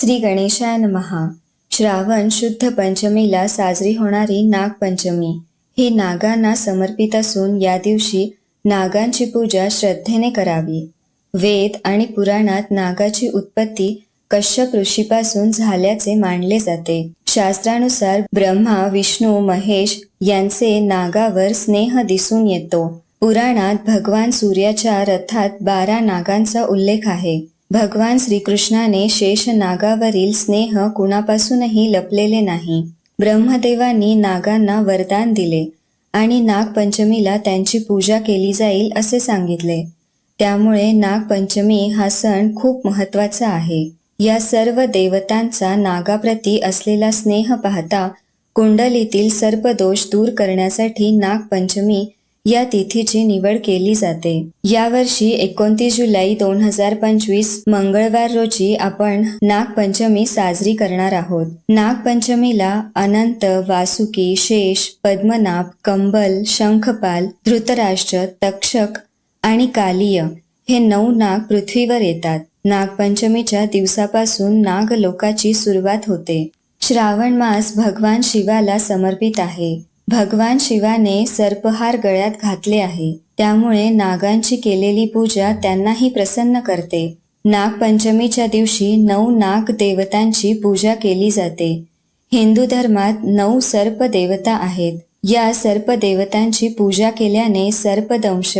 श्री गणेशाय महा श्रावण शुद्ध पंचमीला साजरी होणारी नागपंचमी. ही नागांना समर्पित असून या दिवशी नागांची पूजा श्रद्धेने करावी. वेद आणि पुराणात नागाची उत्पत्ती कश्यप ऋषीपासून झाल्याचे मानले जाते. शास्त्रानुसार ब्रह्मा विष्णू महेश यांचे नागावर स्नेह दिसून येतो. पुराणात भगवान सूर्याच्या रथात बारा नागांचा उल्लेख आहे. भगवान श्रीकृष्णाने शेष नागावरील स्नेह कुणापासूनही लपलेले नाही. ब्रह्मदेवांनी नागांना वरदान दिले आणि नागपंचमीला त्यांची पूजा केली जाईल असे सांगितले. त्यामुळे नागपंचमी हा सण खूप महत्त्वाचा आहे. या सर्व देवतांचा नागाप्रती असलेला स्नेह पाहता कुंडलीतील सर्पदोष दूर करण्यासाठी नागपंचमी या तिथीची निवड केली जाते. यावर्षी एकोणतीस जुलै दोन हजार पंचवीस मंगळवार रोजी आपण नागपंचमी साजरी करणार आहोत. नागपंचमीला अनंत वासुकी शेष पद्मनाभ कंबल शंखपाल धृतराष्ट्र तक्षक आणि कालिय हे नऊ नाग पृथ्वीवर येतात. नागपंचमीच्या दिवसापासून नागलोकाची सुरुवात होते. श्रावण मास भगवान शिवाला समर्पित आहे. भगवान शिवाने सर्पहार गळ्यात घातले आहे. त्यामुळे नागांची केलेली पूजा त्यांनाही प्रसन्न करते. नागपंचमीच्या दिवशी नऊ नाग देवतांची पूजा केली जाते. हिंदू धर्मात नऊ सर्प देवता आहेत. या सर्प देवतांची पूजा केल्याने सर्पदंश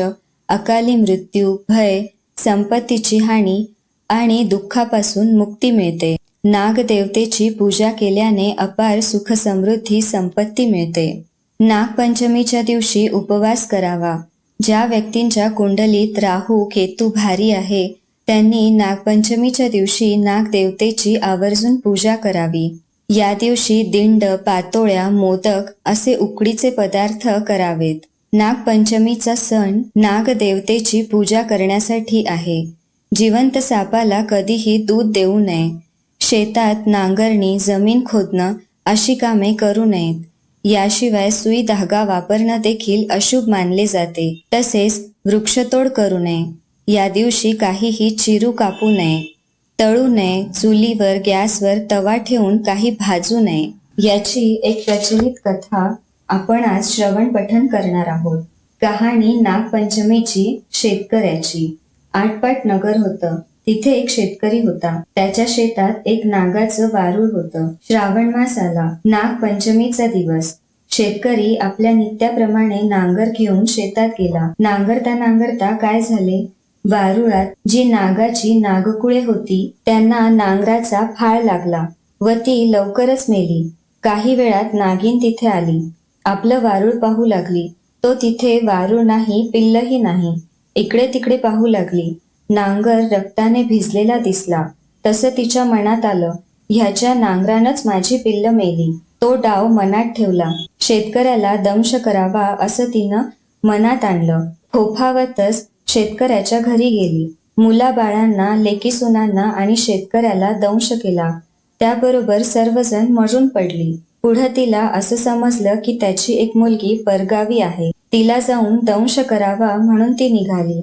अकाली मृत्यू भय संपत्तीची हानी आणि दुःखापासून मुक्ती मिळते. नागदेवतेची पूजा केल्याने अपार सुख समृद्धी संपत्ती मिळते. नागपंचमीच्या दिवशी उपवास करावा. ज्या व्यक्तींच्या कुंडलीत राहू केतू भारी आहे त्यांनी नागपंचमीच्या दिवशी नागदेवतेची आवर्जून पूजा करावी. या दिवशी दिंड पातोळ्या मोदक असे उकडीचे पदार्थ करावेत. नागपंचमीचा सण नागदेवतेची पूजा करण्यासाठी आहे. जिवंत सापाला कधीही दूध देऊ नये. शेतात नांगरणी जमीन खोदणं अशी कामे करू नयेत. याशिवाय सुई धागा वापरणं देखील अशुभ मानले जाते. तसेच वृक्षतोड करू नये. या दिवशी काहीही चिरू कापू नये. तळू नये. चुलीवर गॅसवर तवा ठेवून काही भाजू नये. याची एक प्रचलित कथा आपण आज श्रवण पठण करणार आहोत. कहाणी नागपंचमीची शेतकऱ्याची. आटपाट नगर होतं. तिथे एक शेतकरी होता. त्याच्या शेतात एक नागाचं वारूळ होतं. श्रावण मास आला. नागपंचमीचा दिवस. शेतकरी आपल्या नित्याप्रमाणे नांगर घेऊन शेतात गेला. नांगरता नांगरता काय झाले? वारुळात जी नागाची नागकुळे होती त्यांना नांगराचा फाळ लागला व ती लवकरच मेली. काही वेळात नागिन तिथे आली. आपलं वारूळ पाहू लागली. तो तिथे वारूळ नाही पिल्लही नाही. इकडे तिकडे पाहू लागली. नांगर रक्ताने भिजलेला दिसला. तसं तिच्या मनात आलं ह्याच्या नांगरानच माझी पिल्ल मेली. तो डाव मनात ठेवला. शेतकऱ्याला दंश करावा असं तिनं मनात आणलं. फोफावतच शेतकऱ्याच्या घरी गेली. मुलाबाळांना लेकी सुनांना आणि शेतकऱ्याला दंश केला. त्याबरोबर सर्वजण मरून पडली. पुढं तिला असं समजलं की त्याची एक मुलगी परगावी आहे. तिला जाऊन दंश करावा म्हणून ती निघाली.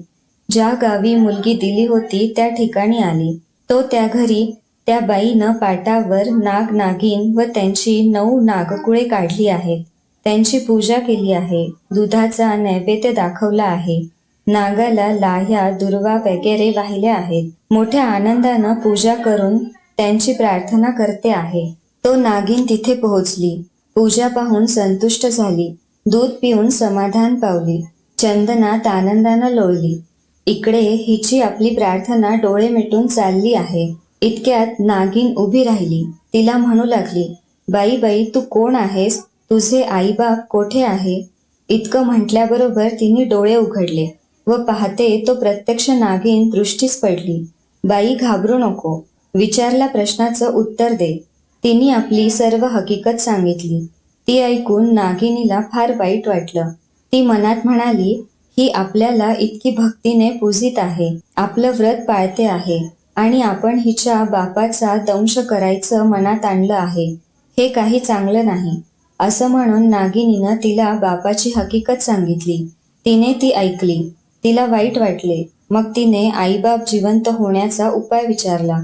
ज्या गावी मुलगी दिली होती त्या ठिकाणी आली. तो त्या घरी त्या बाईनं पाटावर नाग नागिन व त्यांची नऊ नागकुळे काढली आहेत. त्यांची पूजा केली आहे. दुधाचा नैवेद्य दाखवला आहे. नागाला लाह्या दुर्वा वगैरे वाहिल्या आहेत. मोठ्या आनंदानं पूजा करून त्यांची प्रार्थना करते आहे. तो नागिन तिथे पोहोचली. पूजा पाहून संतुष्ट झाली. दूध पिऊन समाधान पावली. चंदनात आनंदानं लोळली. इकडे हिची आपली प्रार्थना डोळे मिटून चालली आहे. इतक्यात नागिन उभी राहिली. तिला म्हणू लागली बाई बाई तू कोण आहेस? तुझे आईबाप कोठे आहे? इतकं म्हटल्याबरोबर तिने डोळे उघडले व पाहते तो प्रत्यक्ष नागिन दृष्टीस पडली. बाई घाबरू नको. विचारल्या प्रश्नाचं उत्तर दे. तिने आपली सर्व हकीकत सांगितली. ती ऐकून नागिनीला फार वाईट वाटलं. ती मनात म्हणाली ही आपल्याला इतकी भक्तीने पूजित आहे. आपलं व्रत पाळते आहे. आणि आपण हिच्या बापाचा दंश करायचं मनात आणलं आहे. हे काही चांगलं नाही. असं म्हणून नागिनीनं तिला बापाची हकीकत सांगितली. तिने ती ऐकली. तिला वाईट वाटले. मग तिने आईबाप जिवंत होण्याचा उपाय विचारला.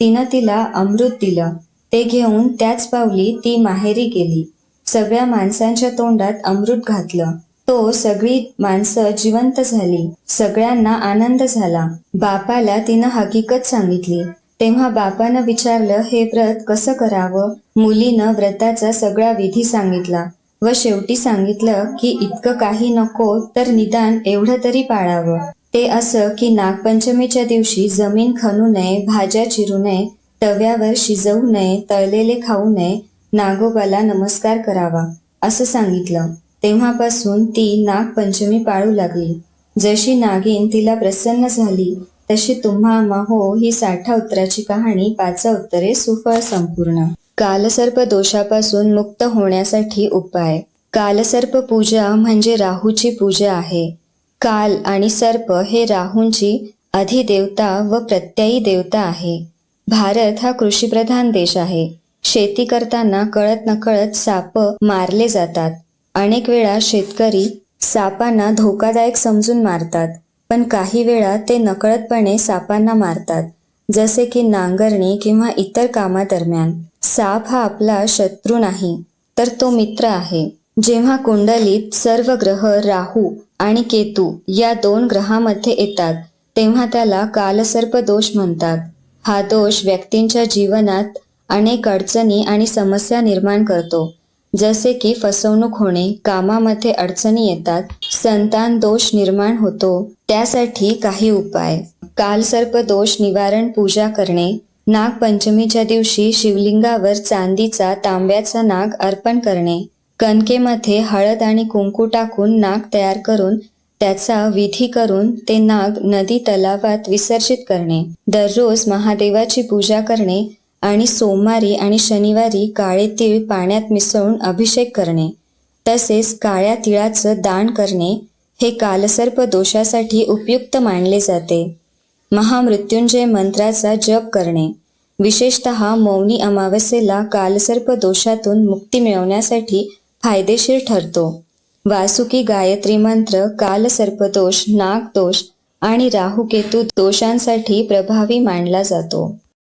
तिनं तिला अमृत दिलं. ते घेऊन त्याच पावली ती माहेरी गेली. सगळ्या माणसांच्या तोंडात अमृत घातलं. तो सगळी माणसं जिवंत झाली. सगळ्यांना आनंद झाला. बापाला तिनं हकीकत सांगितली. तेव्हा बापानं विचारलं हे व्रत कसं करावं? मुलीनं व्रताचा सगळा विधी सांगितला व शेवटी सांगितलं की इतकं काही नको तर निदान एवढं तरी पाळावं. ते असं की नागपंचमीच्या दिवशी जमीन खणू नये भाज्या चिरू नये तव्यावर शिजवू नये तळलेले खाऊ नये नागोबाला नमस्कार करावा असं सांगितलं. तेव्हापासून ती नागपंचमी पाळू लागली. जशी नागिन तिला प्रसन्न झाली तशी तुम्हा महो ही साठा उत्तराची कहाणी पाच उत्तरे सुफळ संपूर्ण. कालसर्प दोषापासून मुक्त होण्यासाठी उपाय. कालसर्प पूजा म्हणजे राहूची पूजा आहे. काल आणि सर्प हे राहूंची अधिदेवता व प्रत्ययी देवता आहे. भारत हा कृषीप्रधान देश आहे. शेती करताना कळत नकळत साप मारले जातात. अनेक वेळा शेतकरी सापांना धोकादायक समजून मारतात पण काही वेळा ते नकळतपणे सापांना मारतात जसे की नांगरणी किंवा इतर कामादरम्यान. साप हा आपला शत्रू नाही तर तो मित्र आहे. जेव्हा कुंडलीत सर्व ग्रह राहू आणि केतू या दोन ग्रहामध्ये येतात तेव्हा त्याला कालसर्प दोष म्हणतात. हा दोष व्यक्तींच्या जीवनात अनेक अडचणी आणि समस्या निर्माण करतो. जसे की फसवणूक होणे कामामध्ये अडचणी येतात संतान दोष निर्माण होतो त्यासाठी काही उपाय. कालसर्प दोष निवारण पूजा करणे नागपंचमीच्या दिवशी शिवलिंगावर चांदीचा तांब्याचा नाग अर्पण करणे कणकेमध्ये हळद आणि कुंकू टाकून नाग तयार करून त्याचा विधी करून ते नाग नदी तलावात विसर्जित करणे. दररोज महादेवाची पूजा करणे आणि सोमवारी आणि शनिवारी काळे तीळ पाण्यात मिसळून अभिषेक करणे तसेच काळ्या तिळाचं दान करणे हे कालसर्प दोषासाठी उपयुक्त मानले जाते. महामृत्युंजय मंत्राचा जप करणे विशेषत मौनी अमावस्येला कालसर्प दोषातून मुक्ती मिळवण्यासाठी फायदेशीर ठरतो. वासुकी गायत्री मंत्र कालसर्पदोष नागदोष आणि राहुकेतू दोषांसाठी प्रभावी मानला जातो.